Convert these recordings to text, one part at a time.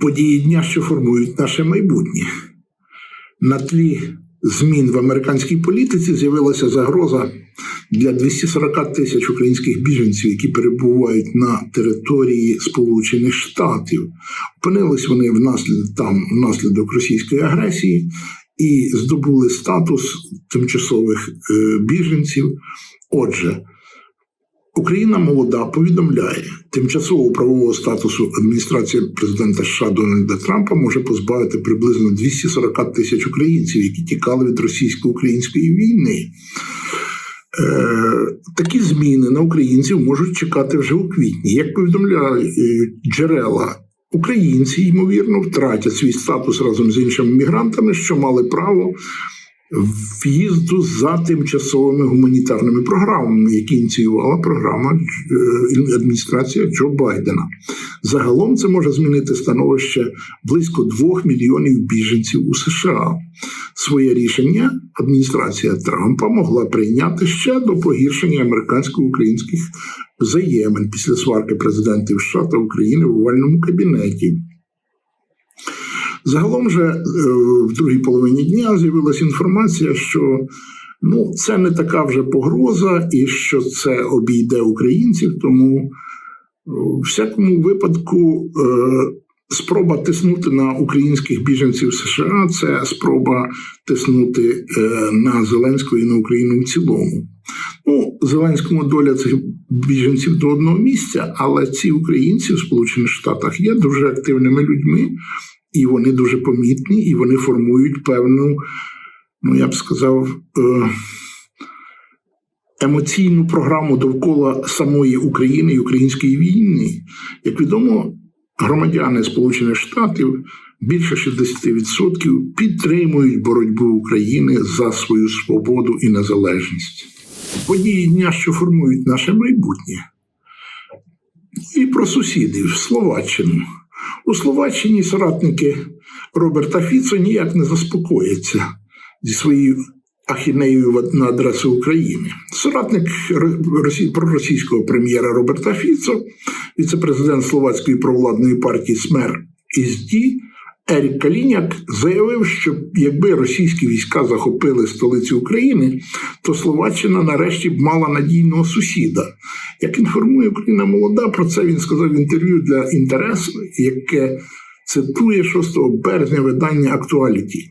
події дня, що формують наше майбутнє. На тлі змін в американській політиці з'явилася загроза для 240 тисяч українських біженців, які перебувають на території Сполучених Штатів. Опинились вони внаслідок там внаслідок російської агресії і здобули статус тимчасових е, біженців. Отже, Україна молода повідомляє, тимчасового правового статусу адміністрація президента США Дональда Трампа може позбавити приблизно 240 тисяч українців, які тікали від російсько-української війни. Е, такі зміни на українців можуть чекати вже у квітні. Як повідомляють джерела, українці ймовірно втратять свій статус разом з іншими мігрантами, що мали право в'їзду за тимчасовими гуманітарними програмами, які ініціювала програма е, адміністрація Джо Байдена. Загалом це може змінити становище близько двох мільйонів біженців у США. Своє рішення адміністрація Трампа могла прийняти ще до погіршення американсько-українських взаємин після сварки президентів США та України в овальному кабінеті. Загалом же е, в другій половині дня з'явилася інформація, що ну це не така вже погроза, і що це обійде українців. Тому е, в всякому випадку е, спроба тиснути на українських біженців США це спроба тиснути на Зеленського і на Україну в цілому. Ну, Зеленському доля цих біженців до одного місця, але ці українці в Сполучених Штатах є дуже активними людьми і вони дуже помітні, і вони формують певну, ну я б сказав, е, емоційну програму довкола самої України і української війни. Як відомо, громадяни Сполучених Штатів більше 60% підтримують боротьбу України за свою свободу і незалежність. Події дня, що формують наше майбутнє. І про сусідів Словаччину. У Словаччині соратники Роберта Фіцо ніяк не заспокояться зі своєю ахінеєю на адресу України. Соратник проросійського прем'єра Роберта Фіцо, віце-президент Словацької провладної партії СМЕР ІСДІ Ерік Каліняк заявив, що якби російські війська захопили столицю України, то Словаччина нарешті б мала надійного сусіда. Як інформує Україна молода, про це він сказав в інтерв'ю для інтересу, яке цитує 6 березня видання Актуаліті.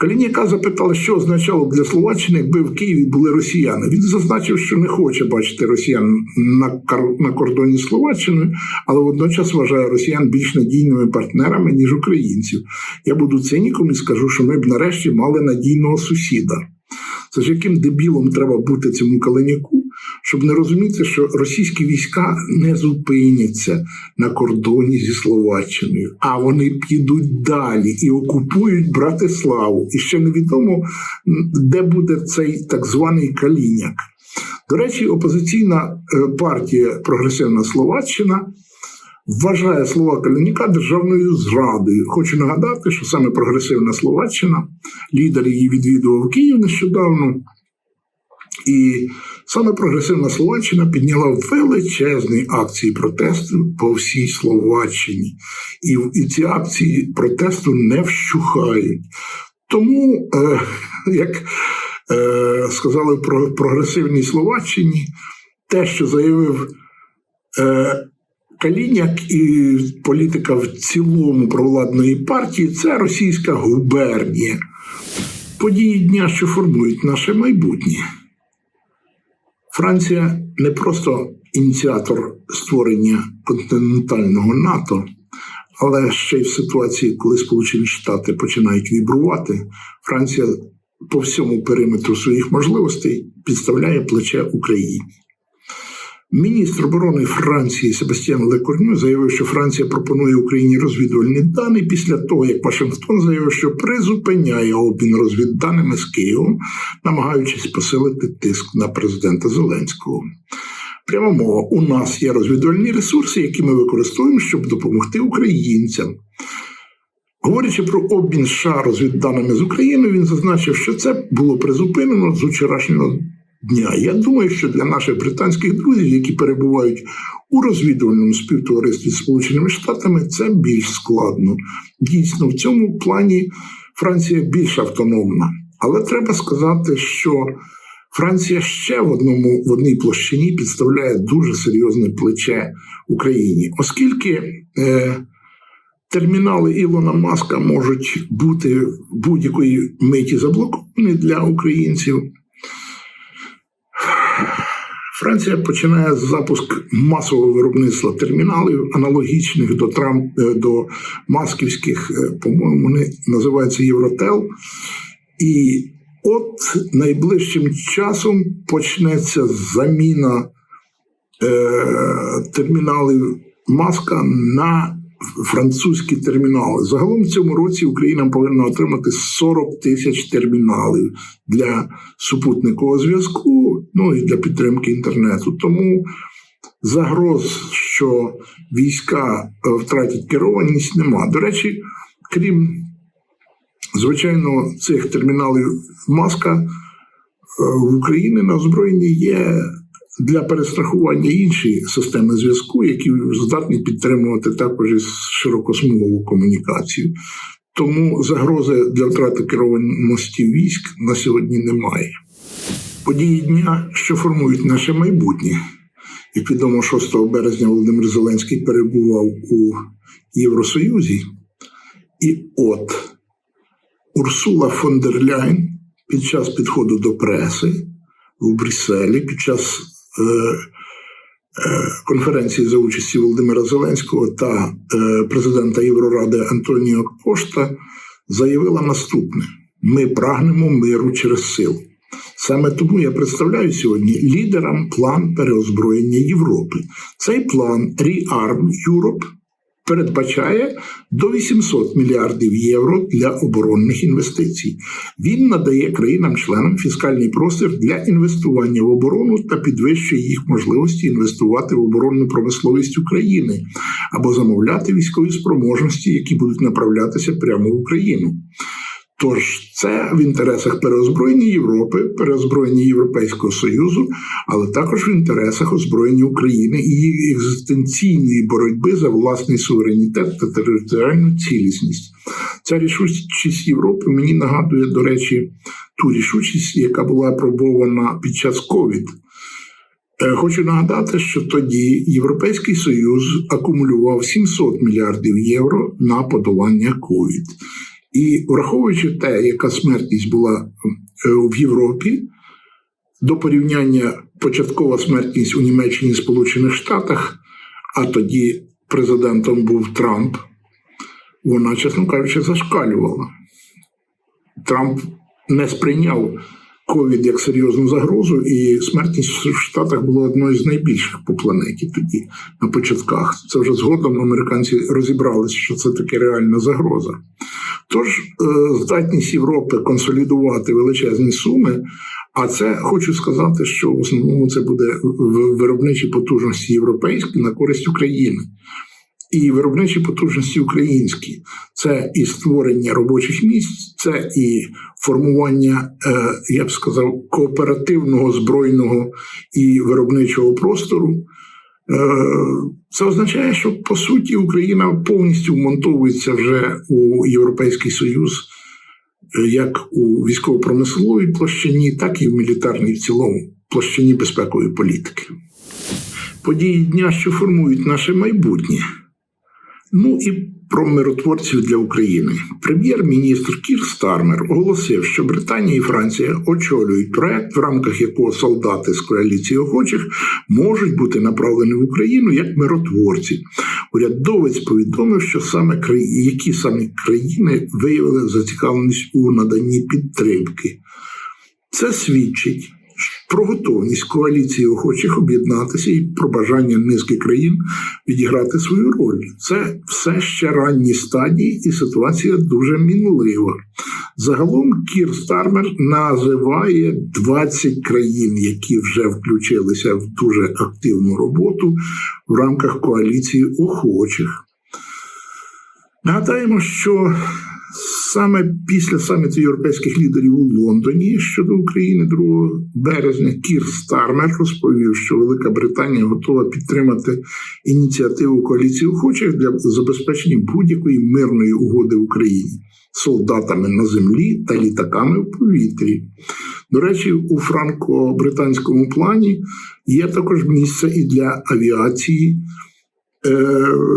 Каліняка запитала, що означало для Словаччини, якби в Києві були росіяни. Він зазначив, що не хоче бачити росіян на на кордоні Словаччини, але водночас вважає росіян більш надійними партнерами, ніж українців. Я буду циніком і скажу, що ми б нарешті мали надійного сусіда. Це ж яким дебілом треба бути цьому Калиняку, щоб не розуміти, що російські війська не зупиняться на кордоні зі Словаччиною, а вони підуть далі і окупують Братиславу. І ще невідомо, де буде цей так званий Каліняк. До речі, опозиційна е, партія Прогресивна Словаччина. Вважає слова Калініка державною зрадою. Хочу нагадати, що саме прогресивна Словаччина, лідер її відвідував Київ нещодавно, і Саме прогресивна Словаччина підняла величезні акції протесту по всій Словаччині, і і ці акції протесту не вщухають. Тому, е, як е, сказали про прогресивній Словаччині, те, що заявив е, Каліняк і політика в цілому провладної партії, це російська губернія. Події дня, що формують наше майбутнє. Франція не просто ініціатор створення континентального НАТО, але ще й в ситуації, коли Сполучені Штати починають вібрувати, Франція по всьому периметру своїх можливостей підставляє плече Україні. Міністр оборони Франції Себастьян Лекорню заявив, що Франція пропонує Україні розвідувальні дані після того, як Вашингтон заявив, що призупиняє обмін розвідданими з Києвом, намагаючись посилити тиск на президента Зеленського. Прямо мова, у нас є розвідувальні ресурси, які ми використовуємо, щоб допомогти українцям. Говорячи про обмін США розвідданими з Україною, він зазначив, що це було призупинено з вчорашнього дня. Я думаю, що для наших британських друзів, які перебувають у розвідувальному співтоваристві з Сполученими Штатами, це більш складно. Дійсно, в цьому плані Франція більш автономна. Але треба сказати, що Франція ще в одному в одній площині підставляє дуже серйозне плече Україні, оскільки е, термінали Ілона Маска можуть бути будь-якої миті заблоковані для українців. Франція починає запуск масового виробництва терміналів, аналогічних до Трамп е, до масківських, е, по-моєму, вони називаються Євротел. І от найближчим часом почнеться заміна е, терміналів Маска на французькі термінали. Загалом в цьому році Україна повинна отримати 40 тисяч терміналів для супутникового зв'язку, ну і для підтримки інтернету. Тому загроз, що війська е, втратять керованість, нема. До речі, крім звичайно, цих терміналів маска е, в Україні на озброєнні є для перестрахування інші системи зв'язку, які здатні підтримувати також і широкосмугову комунікацію. Тому загрози для втрати керованості військ на сьогодні немає. Події дня, що формують наше майбутнє. Як відомо, 6 березня Володимир Зеленський перебував у Євросоюзі, і от Урсула фон дер Ляйн під час підходу до преси в Брюсселі, під час конференції за участі Володимира Зеленського та е, президента Євроради Антоніо Кошта заявила наступне: ми прагнемо миру через силу. Саме тому я представляю сьогодні лідерам план переозброєння Європи. Цей план Rearm Europe передбачає до 800 мільярдів євро для оборонних інвестицій. Він надає країнам-членам фіскальний простір для інвестування в оборону та підвищує їх можливості інвестувати в оборонну промисловість України або замовляти військові спроможності, які будуть направлятися прямо в Україну. Тож це в інтересах переозброєння Європи, переозброєння Європейського Союзу, але також в інтересах озброєння України і її екзистенційної боротьби за власний суверенітет та територіальну цілісність. Ця рішучість Європи мені нагадує, до речі, ту рішучість, яка була апробована під час ковід. Е, хочу нагадати, що тоді Європейський Союз акумулював 700 мільярдів євро на подолання ковід. І враховуючи те, яка смертність була е, в Європі, до порівняння початкова смертність у Німеччині і Сполучених Штатах, а тоді президентом був Трамп, вона, чесно кажучи, зашкалювала. Трамп не сприйняв ковід як серйозну загрозу, і смертність в Штатах була одною з найбільших по планеті тоді, на початках. Це вже згодом американці розібралися, що це таке реальна загроза. Тож е, здатність Європи консолідувати величезні суми. А це хочу сказати, що в основному це буде виробничі потужності європейські на користь України. І виробничі потужності українські це і створення робочих місць, це і формування, е, я б сказав, кооперативного збройного і виробничого простору. Е, це означає, що по суті Україна повністю вмонтовується вже у Європейський Союз, е, як у військово-промисловій площині, так і в мілітарній в цілому площині безпекової політики. Події дня, що формують наше майбутнє. Ну і про миротворців для України. Прем'єр-міністр Кір Стармер оголосив, що Британія і Франція очолюють проект, в рамках якого солдати з коаліції охочих можуть бути направлені в Україну як миротворці. Урядовець повідомив, що саме краї... які саме країни виявили зацікавленість у наданні підтримки. Це свідчить про готовність коаліції охочих об'єднатися і про бажання низки країн відіграти свою роль. Це все ще ранні стадії, і ситуація дуже мінлива. Загалом Кір Стармер називає 20 країн, які вже включилися в дуже активну роботу в рамках коаліції охочих. Нагадаємо, що саме після саміту європейських лідерів у Лондоні щодо України 2 березня Кір Стармер розповів, що Велика Британія готова підтримати ініціативу коаліції охочих для забезпечення будь-якої мирної угоди в Україні солдатами на землі та літаками в повітрі. До речі, у франко-британському плані є також місце і для авіації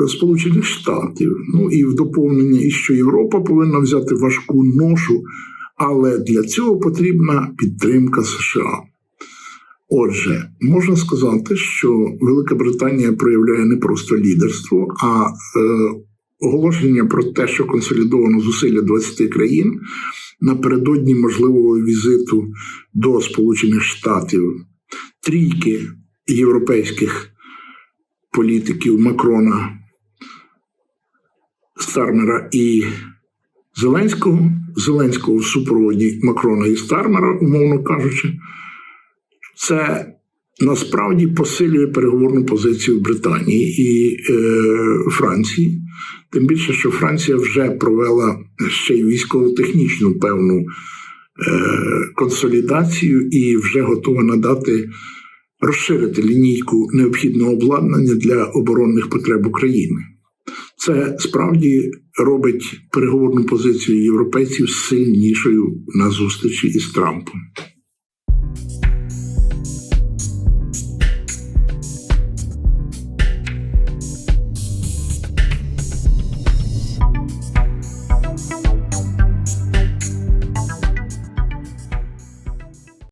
Сполучених Штатів. Ну і в доповнення, і що Європа повинна взяти важку ношу, але для цього потрібна підтримка США. Отже, можна сказати, що Велика Британія проявляє не просто лідерство, а е, оголошення про те, що консолідовано зусилля 20 країн напередодні можливого візиту до Сполучених Штатів трійки європейських політиків Макрона, Стармера і Зеленського, Зеленського в супроводі Макрона і Стармера, умовно кажучи, це насправді посилює переговорну позицію Британії і е, Франції. Тим більше, що Франція вже провела ще й військово-технічну певну е, консолідацію і вже готова надати розширити лінійку необхідного обладнання для оборонних потреб України. Це справді робить переговорну позицію європейців сильнішою на зустрічі із Трампом.